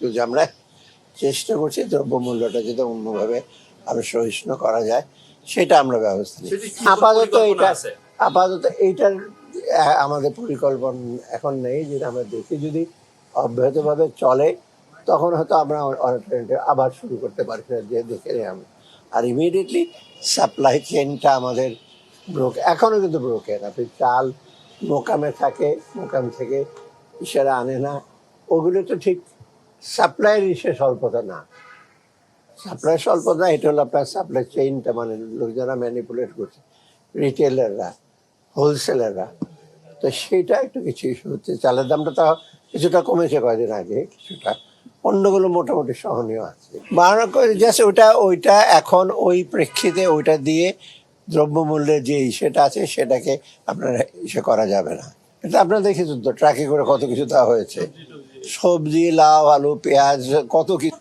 তো যে আমরা চেষ্টা করছি দ্রব্যমূল্যটা যদি অন্যভাবে আরও সহিষ্ণু করা যায় সেটা আমরা ব্যবস্থা নিই আপাতত এটা? আপাতত এইটার আমাদের পরিকল্পনা এখন নেই যেটা আমরা দেখি যদি অব্যাহতভাবে চলে তখন হয়তো আমরা অল্টারনেটিভ আবার শুরু করতে পারি যে দেখে নিই আমরা আর ইমিডিয়েটলি সাপ্লাই চেনটা আমাদের ব্রোক এখনও কিন্তু ব্রোকেন আপনি চাল মোকামে থাকে মোকাম থেকে ইশারা আনে না। ওগুলো তো ঠিক সাপ্লাইয়ের ইসে স্বল্পতা না। সাপ্লাই স্বল্পতা, এটা হলো আপনার সাপ্লাই চেইনটা মানে লোক যারা ম্যানিপুলেট করছে। রিটেলাররা হোলসেলাররা তো সেটা একটু কিছু ইস্যু হচ্ছে। চালের দামটা তো কিছুটা কমেছে কয়েকদিন আগে, কিছুটা। অন্যগুলো মোটামুটি সহনীয় আছে। বাড়ানো জাস্ট ওইটা ওইটা এখন ওই প্রেক্ষিতে ওইটা দিয়ে দ্রব্যমূল্যের যে ইসেটা আছে, সেটাকে আপনার ইসে করা যাবে না। এটা আপনারা দেখেছেন তো, ট্রাকে করে কত কিছু দেওয়া হয়েছে। সবজি লাউ আলু পেঁয়াজ কত কিছু